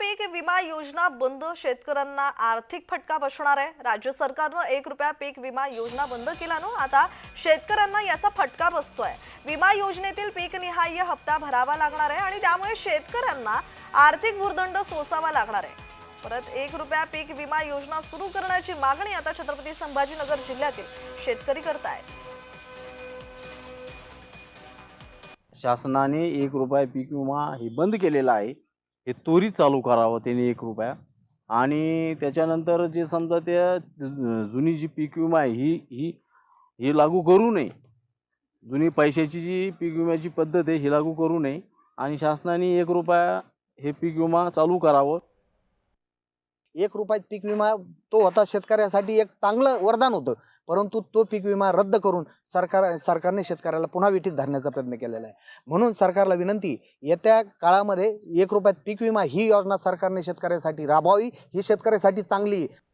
पीक विमा योजना बंद शेतकऱ्यांना आर्थिक फटका बसणार आहे. राज्य सरकारनं एक रुपया पीक विमा योजना बंद केल्यानं आता शेतकऱ्यांना याचा फटका बसतोय. विमा योजनेतील पीक निहाय हप्ता भरावा लागणार आहे आणि त्यामुळे शेतकऱ्यांना आर्थिक भूर्दंड सोसावा लागणार आहे. परत एक रुपया पीक विमा योजना सुरू करण्याची मागणी आता छत्रपती संभाजीनगर जिल्ह्यातील शेतकरी करतायत. शासनाने एक रुपया पीक विमा हे बंद केलेला आहे. हे तोरी चालू करावं त्यांनी एक रुपया. आणि त्याच्यानंतर जे समजा त्या जुनी जी पीक विमा आहे ही ही ही लागू करू नये. जुनी पैशाची जी पीक विम्याची पद्धत आहे ही लागू करू नये. आणि शासनाने एक रुपया हे पीक विमा चालू करावं. एक रुपयात पीक विमा तो होता शेतकऱ्यासाठी एक चांगलं वरदान होतं. परंतु तो पीक विमा रद्द करून सरकार सरकारने शेतकऱ्याला पुन्हा विठीत धरण्याचा प्रयत्न केलेला आहे. म्हणून सरकारला विनंती येत्या काळामध्ये एक रुपयात पीक विमा ही योजना सरकारने शेतकऱ्यासाठी राबवावी. ही शेतकऱ्यासाठी चांगली आहे.